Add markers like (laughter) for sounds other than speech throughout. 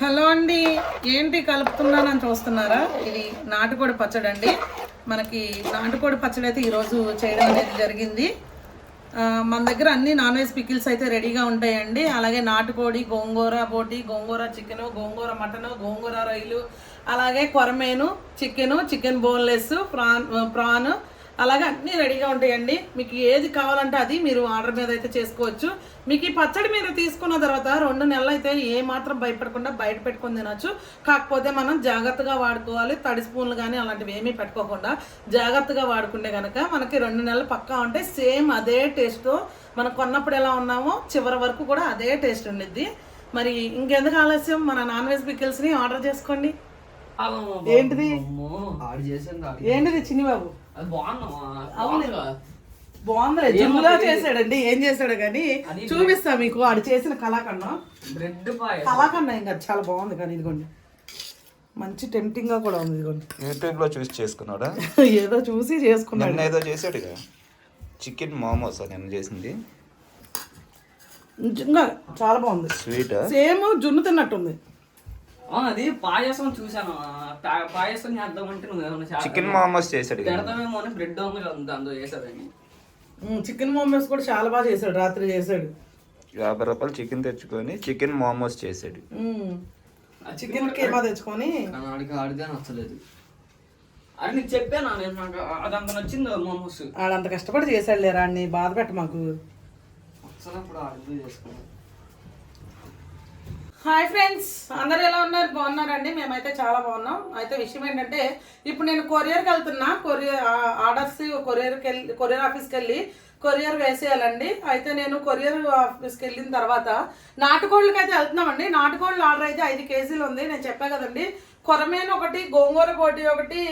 Hello అండి. ఏంటి కలుపుతున్నానని చూస్తున్నారా? ఇది నాటుకోడి పచ్చడి అండి మనకి నాటుకోడి పచ్చడి అయితే ఈరోజు చేయడం అనేది జరిగింది. మన దగ్గర అన్ని నాన్ వెజ్ పికిల్స్ అయితే రెడీగా ఉంటాయండి. అలాగే నాటుకోడి గోంగూర బోటి గోంగూర చికెను గోంగూర మటను గోంగూర రైలు అలాగే కొరమేను chicken chicken boneless prawn prawn అలాగే అన్నీ రెడీగా ఉంటాయండి. మీకు ఏది కావాలంటే అది మీరు ఆర్డర్ మీద అయితే చేసుకోవచ్చు. మీకు ఈ పచ్చడి మీరు తీసుకున్న తర్వాత రెండు నెలలు అయితే ఏ మాత్రం భయపడకుండా బయట పెట్టుకుని తినచ్చు. కాకపోతే మనం జాగ్రత్తగా వాడుకోవాలి. తడి స్పూన్లు కానీ అలాంటివి ఏమీ పెట్టుకోకుండా జాగ్రత్తగా వాడుకుంటే కనుక మనకి రెండు నెలలు పక్కా ఉంటే సేమ్ అదే టేస్ట్. మనం కొన్నప్పుడు ఎలా ఉన్నామో చివరి వరకు కూడా అదే టేస్ట్ ఉండిద్ది. మరి ఇంకెందుకు ఆలస్యం? మన నాన్ వెజ్ పికిల్స్ని ఆర్డర్ చేసుకోండి. ఏంటిది? ఆడు ఆడు. ఏంటిది అది బాగున్నా బాగుంది? జిమ్లో చేశాడండి. ఏం చేశాడు కానీ చూపిస్తా మీకు. వాడు చేసిన కళాఖండం. బ్రెడ్ పాయ కళాఖండం ఇంకా చాలా బాగుంది కానీ ఇదిగోండి. మంచి టెంప్టింగ్గా కూడా ఉంది ఇదిగోండి. యూట్యూబ్లో చూసి చేసుకున్నాడా? (laughs) ఏదో చూసి చేసుకున్నాడు. ఏదో చేసాడుగా చికెన్ మోమోస్ నిన్న చేసింది. నిజంగా చాలా బాగుంది. స్వీట్? సేమ్ జున్ను తిన్నట్టుంది. అది పాయసం చూసాను పాయసం చేద్దామంటే నువ్వు. చికెన్ మోమోస్ చేసాడు కదా. పెడతామేమో అని బ్రెడ్ దాంతో చేసేదని చికెన్ మోమోస్ కూడా చాలా బాగా చేశాడు రాత్రి చేశాడు. యాభై రూపాయలు చికెన్ తెచ్చుకొని చికెన్ మోమోస్ చేసాడు చికెన్ కీమా తెచ్చుకొని. కానీ ఆడికి ఆడితే నచ్చలేదు. అది నీకు చెప్పాను నేను నాకు అదంత నచ్చింది మోమోస్? ఆడంత కష్టపడి చేశాడు లేరా అన్ని బాధ పెట్ట మాకు అసలు అప్పుడు ఆడిపోయి చేసుకున్నాను హాయ్ ఫ్రెండ్స్ అందరు ఎలా ఉన్నారు? బాగున్నారండి? మేమైతే చాలా బాగున్నాం. అయితే విషయం ఏంటంటే ఇప్పుడు నేను కొరియర్కి వెళ్తున్నా. కొరియర్ ఆర్డర్స్ కొరియర్కి వెళ్ళి కొరియర్ ఆఫీస్కి వెళ్ళి కొరియర్ వేసేయాలండి. అయితే నేను కొరియర్ ఆఫీస్కి వెళ్ళిన తర్వాత నాటుకోళ్ళకి అయితే వెళ్తున్నామండి. నాటుకోళ్ళ ఆర్డర్ అయితే ఐదు కేజీలు ఉంది. నేను చెప్పా కదండి. కొరమేను ఒకటి గోంగూర పోటీ ఒకటి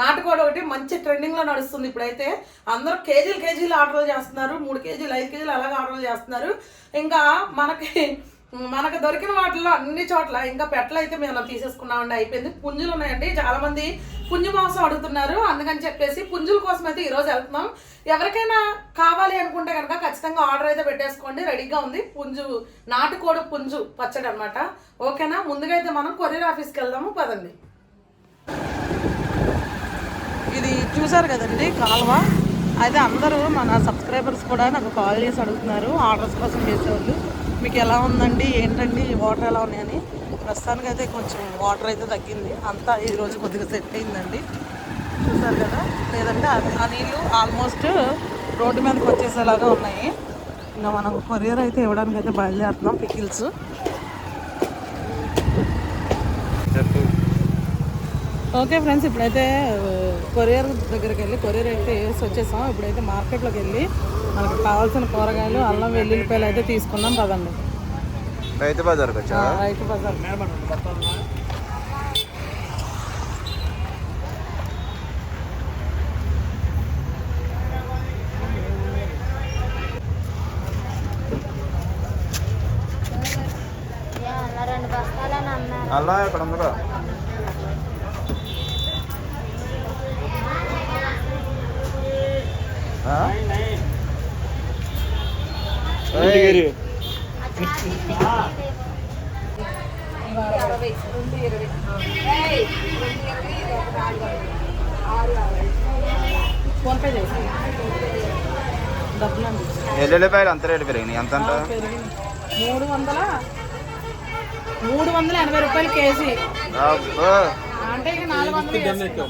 నాటుకోడి ఒకటి మంచి ట్రెండింగ్లో నడుస్తుంది. ఇప్పుడైతే అందరూ కేజీలు కేజీలు ఆర్డర్లు చేస్తున్నారు. మూడు కేజీలు ఐదు కేజీలు అలాగే ఆర్డర్లు చేస్తున్నారు. ఇంకా మనకి మనకు దొరికిన వాటిలో అన్ని చోట్ల ఇంకా పెట్టలు అయితే మేము తీసేసుకున్నామండి. అయిపోయింది. పుంజులు ఉన్నాయండి. చాలా మంది పుంజు మాంసం అడుగుతున్నారు. అందుకని చెప్పేసి పుంజుల కోసం అయితే ఈరోజు వెళ్తున్నాం. ఎవరికైనా కావాలి అనుకుంటే కనుక ఖచ్చితంగా ఆర్డర్ అయితే పెట్టేసుకోండి. రెడీగా ఉంది. పుంజు నాటుకోడి పుంజు పచ్చడి అనమాట ఓకేనా? ముందుగా అయితే మనం కొరియర్ ఆఫీస్కి వెళ్దాము. పదండి. చూసారు కదండి కాలువ. అయితే అందరూ మన సబ్స్క్రైబర్స్ కూడా నాకు కాల్ చేసి అడుగుతున్నారు ఆర్డర్స్ కోసం చేసేవాళ్ళు. మీకు ఎలా ఉందండి ఏంటండి వాటర్ ఎలా ఉన్నాయని. ప్రస్తుతానికి అయితే కొంచెం వాటర్ అయితే తగ్గింది. అంతా ఈ రోజు కొద్దిగా సెట్ అయిందండి. చూసారు కదా? లేదంటే ఆ నీళ్ళు ఆల్మోస్ట్ రోడ్డు మీదకి వచ్చేసేలాగా ఉన్నాయి. ఇంకా మనం కొరియర్ అయితే ఇవ్వడానికి అయితే బయలుదేరుతున్నాం పికిల్స్ చెప్పు ఓకే ఫ్రెండ్స్ ఇప్పుడైతే కొరియర్ దగ్గరికి వెళ్ళి కొరియర్ అయితే వేసి వచ్చేసాం. ఇప్పుడైతే మార్కెట్లోకి వెళ్ళి మనకు కావాల్సిన కూరగాయలు అల్లం వెల్లుల్లిపాయలు అయితే తీసుకుందాం పదండి. రైతు బజార్కి వచ్చా రైతు బజార్. అలా రెండు బస్తాలని అన్నారు. అలా ఇక్కడ ఉందిగా ఆ? ఏయ్, ఫోన్పే చేసి డబ్బులు అండి ఎల్లుల్లిపాయలు అంత రేటు పెరిగినాయి? ఎంత మూడు వందల? మూడు వందల ఎనభై రూపాయలు కేజీ. అబ్బో. అంటే ఇక నాలుగు వందలు వేసుకో.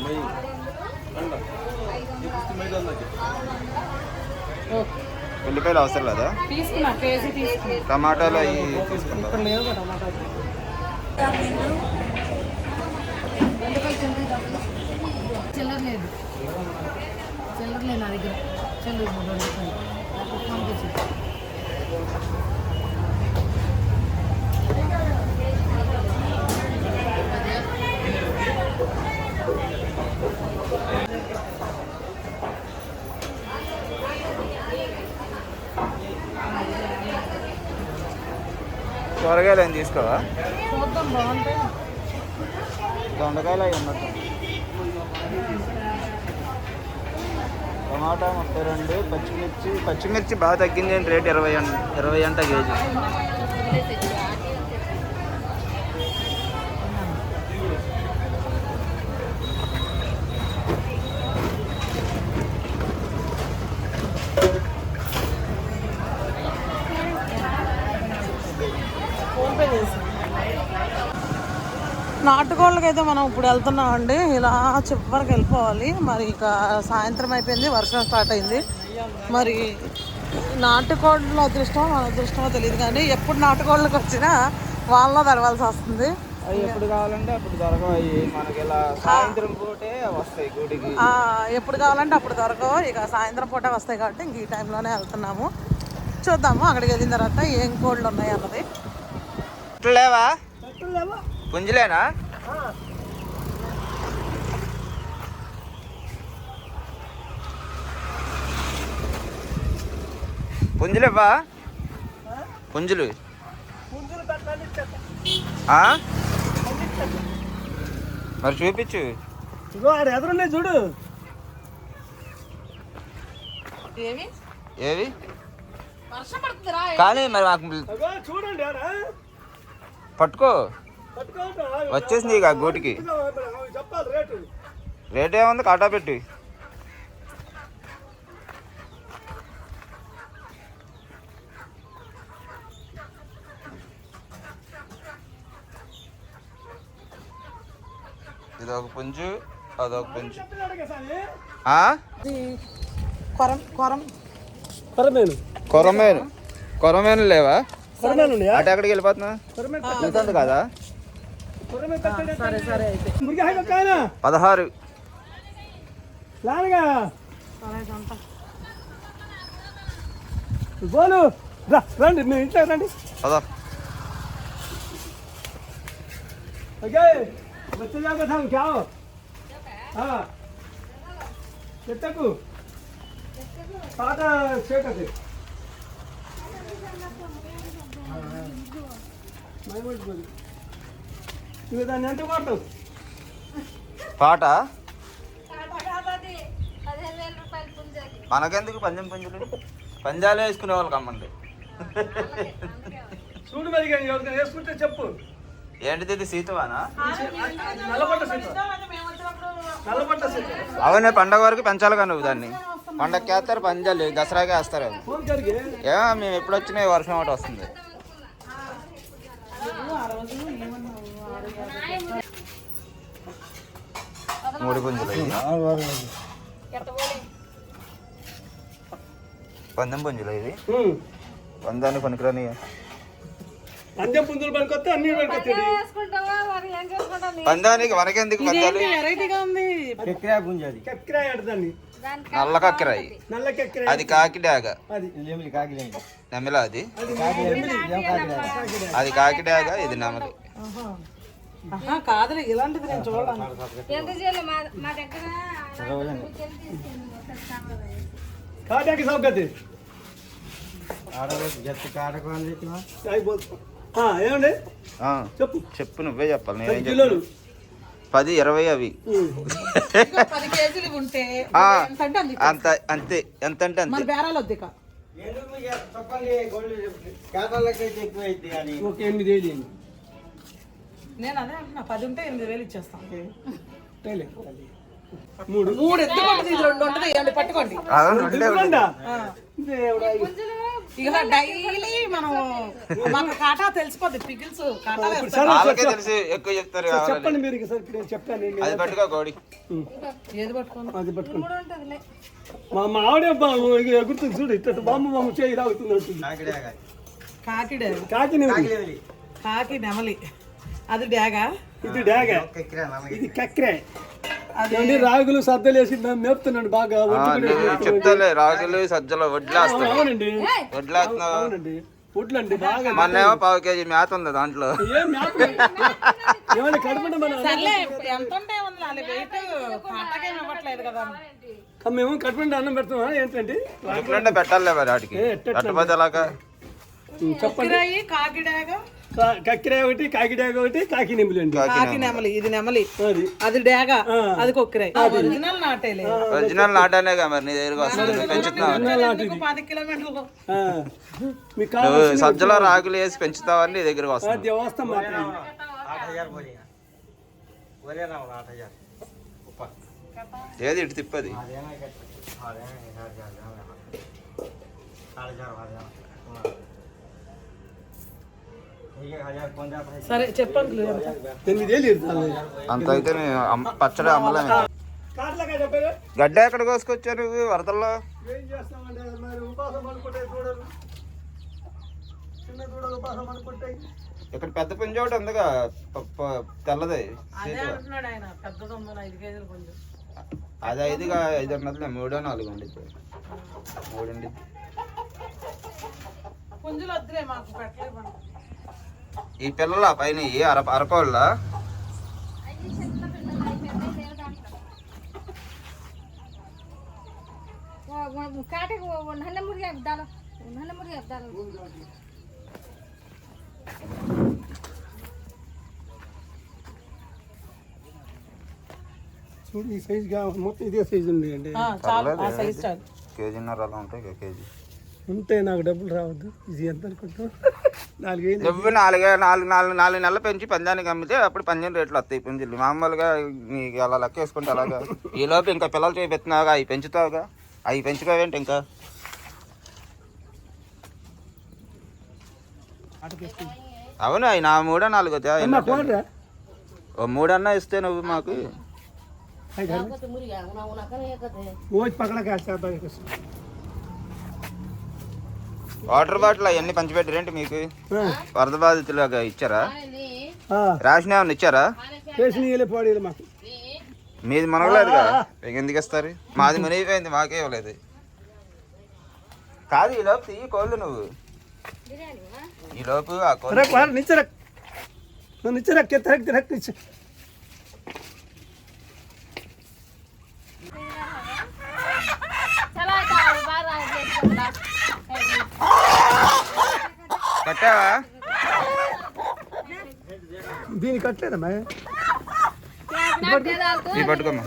ఓకే. ఉల్లిపాయలు అవసరం లేదా? తీసుకున్నా కేజీ తీసుకున్నా. టమాటాలు అవి టమాటా చిల్లర లేదు. చిల్లర లేదు నా దగ్గర. చిల్లర కూరగాయలు ఏం తీసుకోవా? చూద్దాం బాగుంటాయి. దొండకాయలు అవి ఉన్నట్టు టమాటా ముప్పై రెండు పచ్చిమిర్చి పచ్చిమిర్చి బాగా తగ్గింది రేట్ ఇరవై ఇరవై అంట కేజీ. నాటుకోళ్ళకి అయితే మనం ఇప్పుడు వెళ్తున్నాం అండి ఇలా చివరికి వెళ్ళిపోవాలి. మరి ఇక సాయంత్రం అయిపోయింది వర్షం స్టార్ట్ అయింది. మరి నాటుకోళ్ళ అదృష్టం మన అదృష్టమో తెలియదు కానీ ఎప్పుడు నాటుకోళ్ళకి వచ్చినా వాళ్ళలో తెరవాల్సి వస్తుంది. ఎప్పుడు కావాలంటే అప్పుడు దొరకవు. మనకి ఇలా సాయంత్రం పూటే వస్తాయి గుడికి. ఎప్పుడు కావాలంటే అప్పుడు దొరకవు. ఇక సాయంత్రం పూట వస్తాయి కాబట్టి ఇంక ఈ టైంలోనే వెళ్తున్నాము. చూద్దాము అక్కడికి వెళ్ళిన తర్వాత ఏం కోళ్ళు ఉన్నాయి అన్నది లేవా పుంజులేనా? పుంజులేవా పుంజులు. ఆ? మరి చూపించు. ఎదురున్నాయి చూడు. ఏవి? వర్షం పడుతుందిరా. కానీ మరి మాకు చూడండి పట్టుకో. వచ్చేసింది ఇక ఆ గూటికి. రేటు ఏముంది? కాటా పెట్టి. ఇదొక పుంజు అదొక పుంజు. ఆ? ఇది కొరం కొరం. పరమేను కొరమేను. కొరమేను లేవా? అటు ఎక్కడికి వెళ్ళిపోతున్నా కదా? సరే సరే అయితే మురిగి హాయి కాయనా పదహారు లానగా సరే ఇదంతా. బోలు రా రండి మీ ఇంట్లో రండి పద ఓకే बच्चे जाकर था क्या हो हाँ ఎత్తకు పాత షేక్ అది నువ్వు దాన్ని ఎంత కొడతావు పాట మనకెందుకు పందెం పుంజులు? పంజాలు వేసుకునే వాళ్ళకి అమ్మండి చూడు మరి వేసుకుంటే చెప్పు. ఏంటిది ఇది సీతవానా? అవునే పండగ వరకు పెంచాలి కానీ నువ్వు దాన్ని. పండగకి వేస్తారు పంజాలు దసరాకి వేస్తారు. ఏమో మేము ఎప్పుడు వచ్చినా వర్షం ఒకటి వస్తుంది. మూడు పుంజులు ఇవి. పందెం పుంజులు ఇవి పందాన్ని పనికిరాని. పందెం పుంజులు పనికొస్తే అన్ని పనికొస్తాయి పందానికి మనకెందుకు పందాలు? ఇదేంటి వెరైటీగా ఉంది? కక్కిరాయి దానికి నల్ల కక్కిరాయి నల్ల కక్కిరాయి. అది కాకి డాగ అది నెమల అది అది? అది కాకి డాగ ఇది నెమలి కాదులే ఇలాంటిది నేను చూడాలి ఎంత చేయాలి మా మా దగ్గర తీసుకెళ్ళి తీసుకెళ్ళి కాటాకి సౌకర్యం. ఏమండి? ఆ, చెప్పు. చెప్పు నువ్వే చెప్పాలి నేనేం పది కిలోలు. చెప్పను. పది ఇరవై అవి. పది కేజీలు ఉంటే ఆ, ఎంత అంటే అంది అంత అంతే ఎంత అంటే అంతే. మన బేరాలు వద్దు ఇక ఒక ఎనిమిది వేలు ఇవ్వండి. నేను అదే అంటున్నా పది ఉంటే ఎనిమిది వేలు ఇచ్చేస్తాను తేలే. మూడు. మూడు ఎత్తుకుంటుంది ఇది రెండు ఉంటుంది ఇవ్వండి పట్టుకోండి. ఇక డైలీ మనం మాకు కాటా తెలిసిపోద్ది పిగిల్స్ కాటా వాళ్ళకే తెలిసి ఎక్కువ చెప్తారు. చెప్పండి మీరు ఇక సార్ ఇప్పుడు నేను చెప్తాను. అది పట్టుకో కోడి. ఏది అది మా మా ఆవిడే బాబు ఇక ఎగురుతుంది చూడు ఇట్ట బామ్మ బామ్మ చేయి రాగుతుంది అంటుంది. కాకి. కాకి నెమలి. అది డాగ ఇది డాగ ఇది కక్రే అదండి రాగులు సద్దలు వేసి మేము మేపుతున్నాను బాగా. చెప్తాలే రాజులు సజ్జలు వడ్లేస్తాడు అవునండి. వడ్లేస్తున్నావు అవునండి. ఒడ్లండి బాగా మొన్నేమో పావు కేజీ మేత ఉంది దాంట్లో. ఏం మేపు ఏమైనా కడుపుంటే మన సర్లే ఎంత ఉంటే ఉంది? వాళ్ళ వెయిట్ కాటాకేం ఇవ్వట్లేదు కదా. మేము కడుపుంటే అన్నం పెడతామా? ఏంటండి? ఇట్లుంటే పెట్టాలి మరి వాటికి. చెప్పండి. కిరాయి కాకి డాగ కా- కక్కిరే ఒకటి కాకి డాగ ఒకటి కాకి నెమలి అండి. కాకి నెమలి. ఇది నెమలి. అది. అది డాగ అది కొక్కిరాయి ఒరిజినల్ నాటేలే ఒరిజినల్ నాటానేగా మరి నీ దగ్గరకు వస్తుంది. పెంచుతున్నావు సజ్జలో రాగులు వేసి పెంచుతావని నీ దగ్గరకు వస్తుంది. అది వ్యవస్థ మాత్రం ఏది ఇటు తిప్పది? సరే చెప్పండి అంత అయితే పచ్చడి అమ్మలేము గడ్డ ఎక్కడ కోసుకొచ్చారు వరదల్లో? ఇక్కడ పెద్ద పుంజ ఒకటి ఉందిగా తెల్లది. అదే ఐదుగా ఐదు ఉన్నది మూడో నాలుగు అండి మూడండి పుంజులు వద్దులే మాకు పెట్టలేదు. ఈ పిల్లల పైన అర కాటకు నల్ల మురిగి నల్ల మురిగి అద్దాలు చూడు ఈ సైజ్గా మొత్తం ఇదే సైజ్ ఉంది అండి ఆ, చాలు ఆ సైజ్ చాలు. కేజీన్నర అలా ఉంటాయి కేజీ. ఉంటే నాకు డబ్బులు రావద్దు. ఇది ఎంత అనుకుంటావు? నాలుగైదు నువ్వు నాలుగు నాలుగు నాలుగు నాలుగు నెలలు పెంచి పందానికి అమ్మితే అప్పుడు పందెం రేట్లు వస్తాయి పుంజులు మామూలుగా నీకు అలా లెక్క వేసుకుంటే అలాగా. ఈ లోపు ఇంకా పిల్లలు చేపెత్తున్నావుగా అవి పెంచుతావుగా. అవి పెంచుకోవేంటి ఇంకా? అవును అవి నా మూడో నాలుగో ఓ మూడన్నా ఇస్తే నువ్వు మాకు. పక్కన వాటర్ బాటిల్ అవన్నీ పంచిపెట్టారేంటి మీకు. వరద బాధితులుగా ఇచ్చారా? రేషన్ ఏమన్నా ఇచ్చారా? మీది మనగలేదుగా మీకు ఎందుకు ఇస్తారు? మాది మునిగిపోయింది మాకే ఇవ్వలేదు. కాదు ఈ లోపు తీయి కోళ్ళు నువ్వు. ఈ లోపు ఆ కోళ్ళు తెరక్ తెరక్ నిచ్చ చాలా అయితే బాగా చేసుకుంటా. కట్టావా? దీన్ని కట్టలేదమ్మా పట్టుకోమ్మా.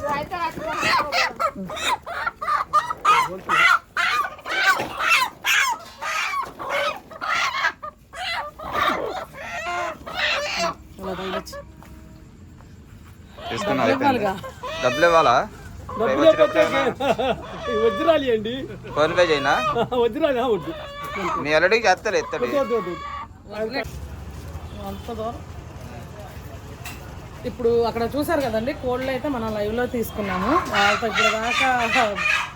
డబ్బులు ఇవ్వాలా? వజ్రాలి అండి ఫోన్ పే చేయనా? వజ్రాలి వద్దు. మీ అల్లుడికి చేస్తాడు ఎత్తాడు. అంత దూరం ఇప్పుడు అక్కడ చూసారు కదండి కోళ్ళు అయితే మనం లైవ్లో తీసుకున్నాము. వాళ్ళతో ఇప్పుడు దాకా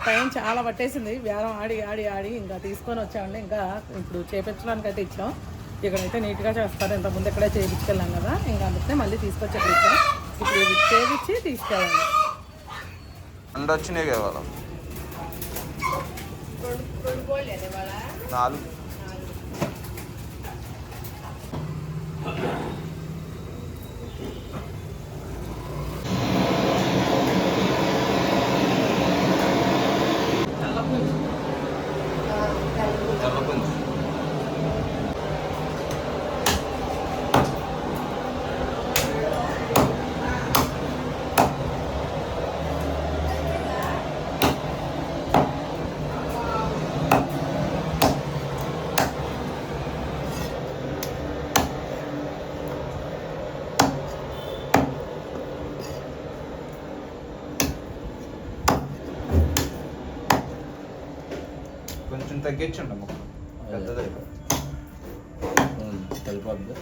టైం చాలా పట్టేసింది. బేరం ఆడి ఆడి ఆడి ఇంకా తీసుకొని వచ్చామండి. ఇంకా ఇప్పుడు చేపించడానికి అయితే ఇచ్చాం. ఇక్కడైతే నీట్గా చేస్తారు. ఇంతకుముందు ఇక్కడే చేయించుకెళ్ళాం కదా. ఇంకా అందుకనే మళ్ళీ తీసుకొచ్చి ఇచ్చాం. ఇప్పుడు ఇది చేయించి తీసుకెళ్ళాలి. వచ్చినాయి కదా నాలుగు. కొంచెం తగ్గించండి అమ్మ. పెద్దది సరిపోద్ది.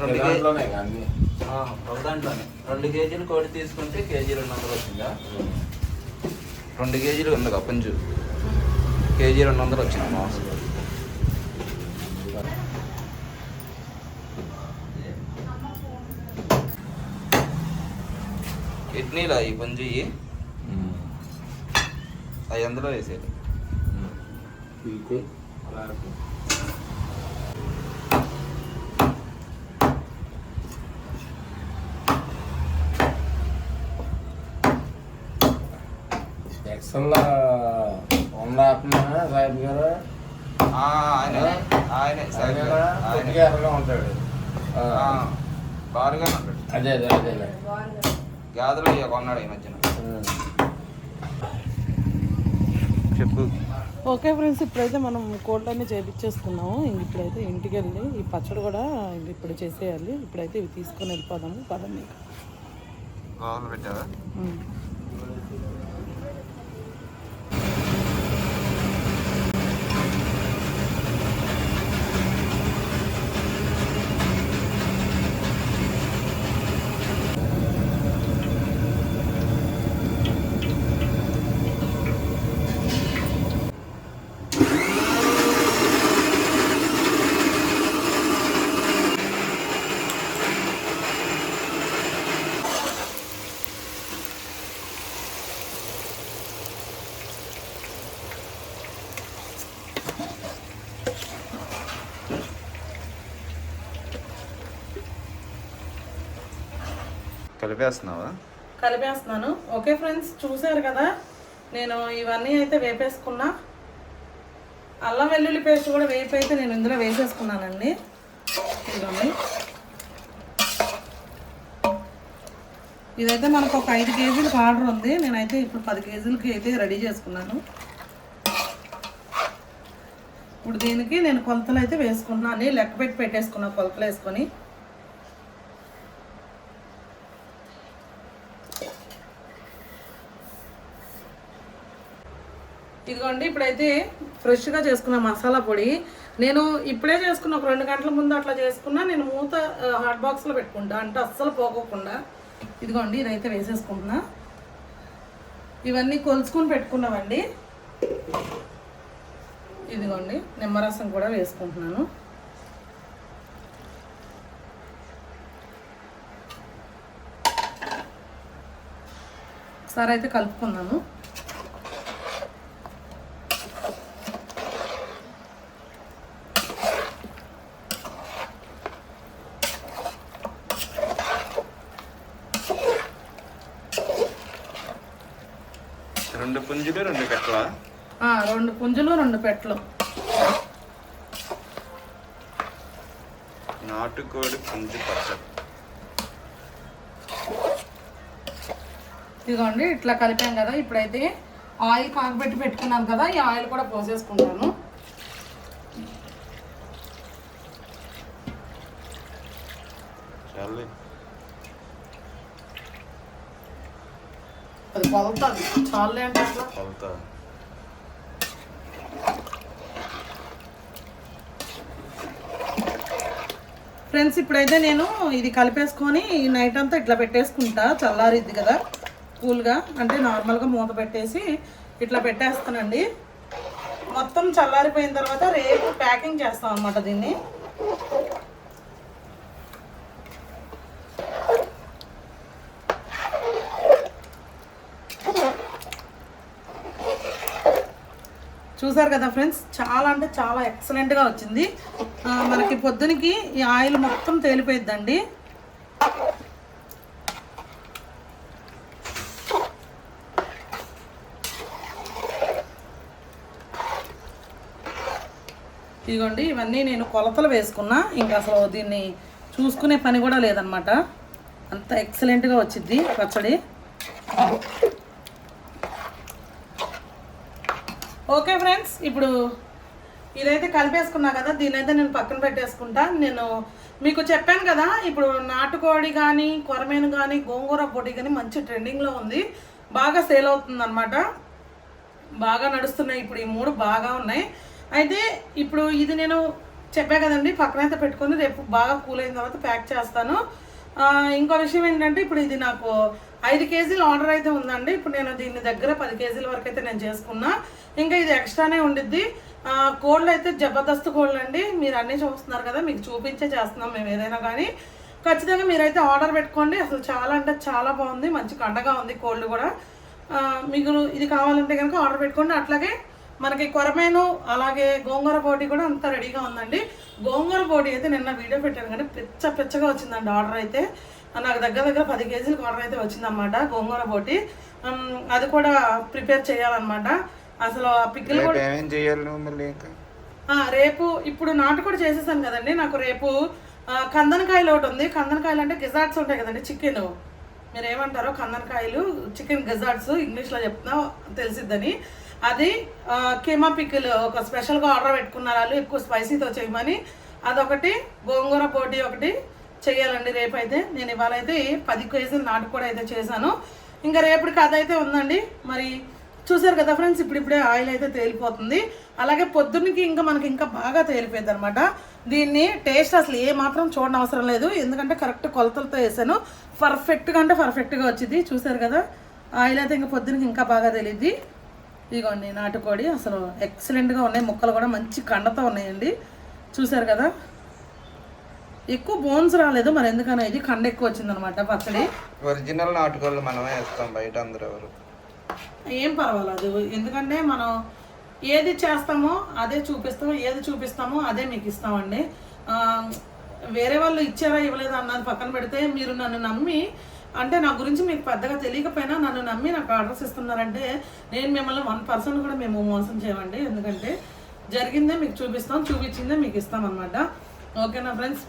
రెండు కేజీ ఆ, ఒక దాంట్లోనే. రెండు కేజీలు కోడి తీసుకుంటే కేజీ రెండు వందలు వచ్చిందా? రెండు కేజీలు ఉంది పుంజు? కేజీ రెండు వందలు వచ్చింది మాంసం? కిడ్నీలా ఈ పుంజు ఇవి అవి అందులో వేసేది. సాహిబ్ గారు? ఆయనే ఆయనే గారు. కొద్దిగా ఎర్రగా ఉంటాడు. ఉంటాడు. అదే అదే అదే కొన్నాడు ఈ మధ్యన. చెప్పు. ఓకే ఫ్రెండ్స్ ఇప్పుడైతే మనం కోళ్ళన్నీ చేపించేసుకున్నాము ఇంక ఇప్పుడైతే ఇంటికి వెళ్ళి ఈ పచ్చడి కూడా ఇప్పుడు చేసేయాలి. ఇప్పుడైతే ఇవి తీసుకొని వెళ్ళిపోదాము. పదండి గోవలు కలిపేస్తున్నావా? కలిపేస్తున్నాను. ఓకే ఫ్రెండ్స్ చూసారు కదా? నేను ఇవన్నీ అయితే వేపేసుకున్నా. అల్లం వెల్లుల్లి పేస్ట్ కూడా వేపు అయితే నేను ఇందులో వేసేసుకున్నానండి. ఇదిగోండి. ఇదైతే మనకు ఒక ఐదు కేజీలకు ఆర్డర్ ఉంది. నేనైతే ఇప్పుడు పది కేజీలకి అయితే రెడీ చేసుకున్నాను. ఇప్పుడు దీనికి నేను కొలతలు అయితే వేసుకున్నాను. లెక్క పెట్టి పెట్టేసుకున్నా కొలతలు వేసుకొని. ఇదిగోండి ఇప్పుడైతే ఫ్రెష్గా చేసుకున్న మసాలా పొడి నేను ఇప్పుడే చేసుకున్న ఒక రెండు గంటల ముందు అట్లా చేసుకున్నా నేను మూత హాట్ బాక్స్లో పెట్టుకుంటా అంటే అస్సలు పోకోకుండా. ఇదిగోండి ఇదైతే వేసేసుకుంటున్నా. ఇవన్నీ కొలుచుకుని పెట్టుకున్నామండి ఇదిగోండి నిమ్మరసం కూడా వేసుకుంటున్నాను. సరే అయితే కలుపుకున్నాను రెండు పుంజులు రెండు కట్ల ఆ, రెండు పుంజులు రెండు పెట్లు నాటుకోడి పుంజు పచ్చడి. ఇదిగోండి ఇట్లా కలిపాం కదా ఇప్పుడైతే ఆయిల్ కాగబెట్టి పెట్టుకున్నాను కదా ఈ ఆయిల్ కూడా పోసేసుకుంటాను. చాలు అది కొలుతుంది చాలే అంటే అట్లా ఫ్రెండ్స్ ఇప్పుడైతే నేను ఇది కలిపేసుకొని ఈ నైట్ అంతా ఇట్లా పెట్టేసుకుంటా చల్లారిద్ది కదా కూల్గా. అంటే నార్మల్గా మూత పెట్టేసి ఇట్లా పెట్టేస్తానండి. మొత్తం చల్లారిపోయిన తర్వాత రేపు ప్యాకింగ్ చేస్తాం అనమాట దీన్ని. చూసారు కదా ఫ్రెండ్స్ చాలా అంటే చాలా ఎక్సలెంట్గా వచ్చింది. మనకి పొద్దునకి ఈ ఆయిల్ మొత్తం తేలిపోయిద్దండి. ఇదిగోండి ఇవన్నీ నేను కొలతలు వేసుకున్నా. ఇంకా అసలు దీన్ని చూసుకునే పని కూడా లేదనమాట అంత ఎక్సలెంట్గా వచ్చింది పచ్చడి. ఓకే ఫ్రెండ్స్ ఇప్పుడు ఇదైతే కలిపేసుకున్నా కదా దీని అయితే నేను పక్కన పెట్టేసుకుంటా. నేను మీకు చెప్పాను కదా ఇప్పుడు నాటుకోడి కానీ కొరమేను కానీ గోంగూర పొడి కానీ మంచి ట్రెండింగ్లో ఉంది. బాగా సేల్ అవుతుంది అనమాట బాగా నడుస్తున్నాయి ఇప్పుడు ఈ మూడు బాగా ఉన్నాయి. అయితే ఇప్పుడు ఇది నేను చెప్పా కదండి పక్కనైతే పెట్టుకొని రేపు బాగా కూల్ అయిన తర్వాత ప్యాక్ చేస్తాను. ఇంకో విషయం ఏంటంటే ఇప్పుడు ఇది నాకు ఐదు కేజీలు ఆర్డర్ అయితే ఉందండి. ఇప్పుడు నేను దీని దగ్గర పది కేజీల వరకు అయితే నేను చేసుకున్నా. ఇంకా ఇది ఎక్స్ట్రానే ఉండిద్ది. కోళ్ళు అయితే జబర్దస్త్ కోళ్ళు అండి. మీరు అన్నీ చూస్తున్నారు కదా మీకు చూపించే చేస్తున్నాం మేము ఏదైనా కానీ. ఖచ్చితంగా మీరైతే ఆర్డర్ పెట్టుకోండి. అసలు చాలా అంటే చాలా బాగుంది. మంచి కండగా ఉంది కోళ్ళు కూడా. మీకు ఇది కావాలంటే కనుక ఆర్డర్ పెట్టుకోండి. అట్లాగే మనకి కొరమేను అలాగే గోంగూర పోటీ కూడా అంతా రెడీగా ఉందండి. గోంగూర పోటీ అయితే నిన్న వీడియో పెట్టాను కానీ పిచ్చ పిచ్చగా వచ్చిందండి ఆర్డర్ అయితే. నాకు దగ్గర దగ్గర పది కేజీలకు ఆర్డర్ అయితే వచ్చిందన్నమాట గోంగూర పోటీ ఉమ్, అది కూడా ప్రిపేర్ చేయాలన్నమాట. అసలు ఆ పిక్కలు కూడా రేపు ఇప్పుడు నాటుకోడి చేసేసాను కదండి. నాకు రేపు కందనకాయలు ఒకటి ఉంది. కందనకాయలు అంటే గిజార్ట్స్ ఉంటాయి కదండి చికెన్. మీరు ఏమంటారో కందనకాయలు చికెన్ గిజార్ట్స్ ఇంగ్లీష్లో చెప్తున్నా తెలిసిద్దని. అది ఆ, కీమా ఒక స్పెషల్గా ఆర్డర్ పెట్టుకున్నారు వాళ్ళు ఎక్కువ స్పైసీతో చేయమని. అదొకటి గోంగూర పోటీ ఒకటి చేయాలండి రేపైతే. నేను ఇవాళ అయితే పది కేజీలు నాటుకోడి అయితే చేశాను. ఇంకా రేపటికి అదైతే ఉందండి. మరి చూసారు కదా ఫ్రెండ్స్ ఇప్పుడిప్పుడే ఆయిల్ అయితే తేలిపోతుంది. అలాగే పొద్దున్నకి ఇంకా మనకి ఇంకా బాగా తేలిపోయింది అనమాట దీన్ని టేస్ట్ అసలు ఏ మాత్రం చూడడం అవసరం లేదు. ఎందుకంటే కరెక్ట్ కొలతలతో వేసాను. పర్ఫెక్ట్గా అంటే పర్ఫెక్ట్గా వచ్చింది. చూసారు కదా ఆయిల్ అయితే ఇంకా పొద్దున్నకి ఇంకా బాగా తెలియద్ది ఇదిగోండి నాటుకోడి అసలు ఎక్సలెంట్గా ఉన్నాయి. ముక్కలు కూడా మంచి కండతో ఉన్నాయండి. చూసారు కదా? ఎక్కువ బోన్స్ రాలేదు మరి ఎందుకనో ఇది కండ ఎక్కువ వచ్చిందనమాట పచ్చడి. ఒరిజినల్ నాటుకోళ్ళు మనమే వేస్తాం బయట అందరు ఎవరు. ఏం పర్వాలేదు. ఎందుకంటే మనం ఏది చేస్తామో అదే చూపిస్తామో ఏది చూపిస్తామో అదే మీకు ఇస్తామండి. వేరే వాళ్ళు ఇచ్చారా ఇవ్వలేదా అన్నది పక్కన పెడితే మీరు నన్ను నమ్మి అంటే నా గురించి మీకు పెద్దగా తెలియకపోయినా నన్ను నమ్మి నాకు ఆర్డర్స్ ఇస్తున్నారంటే నేను మిమ్మల్ని వన్ పర్సన్ కూడా మేము మోసం చేయమండి. ఎందుకంటే జరిగిందే మీకు చూపిస్తాం చూపించిందే మీకు ఇస్తాం అనమాట ఓకేనా ఫ్రెండ్స్?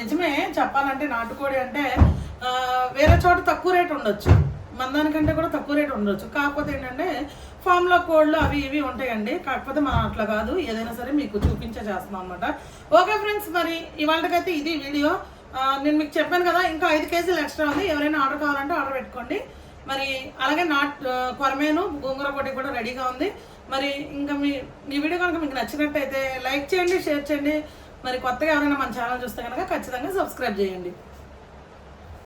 నిజమే చెప్పాలంటే నాటుకోడి అంటే వేరే చోట తక్కువ రేట్ ఉండొచ్చు. మన దానికంటే కూడా తక్కువ రేట్ ఉండొచ్చు. కాకపోతే ఏంటంటే ఫామ్లో కోళ్ళు అవి ఇవి ఉంటాయండి. కాకపోతే మనం అట్లా కాదు. ఏదైనా సరే మీకు చూపించే చేస్తున్నాం అనమాట ఓకే ఫ్రెండ్స్ మరి ఇవాళకైతే ఇది వీడియో. నేను మీకు చెప్పాను కదా ఇంకా ఐదు కేజీలు ఎక్స్ట్రా ఉంది. ఎవరైనా ఆర్డర్ కావాలంటే ఆర్డర్ పెట్టుకోండి. మరి అలాగే నాట్ కొరమేను గోంగూర పొడి కూడా రెడీగా ఉంది. మరి ఇంకా మీ ఈ వీడియో కనుక మీకు నచ్చినట్టయితే లైక్ చేయండి షేర్ చేయండి. మరి కొత్తగా ఎవరైనా మన ఛానల్ చూస్తే కనుక ఖచ్చితంగా సబ్స్క్రైబ్ చేయండి.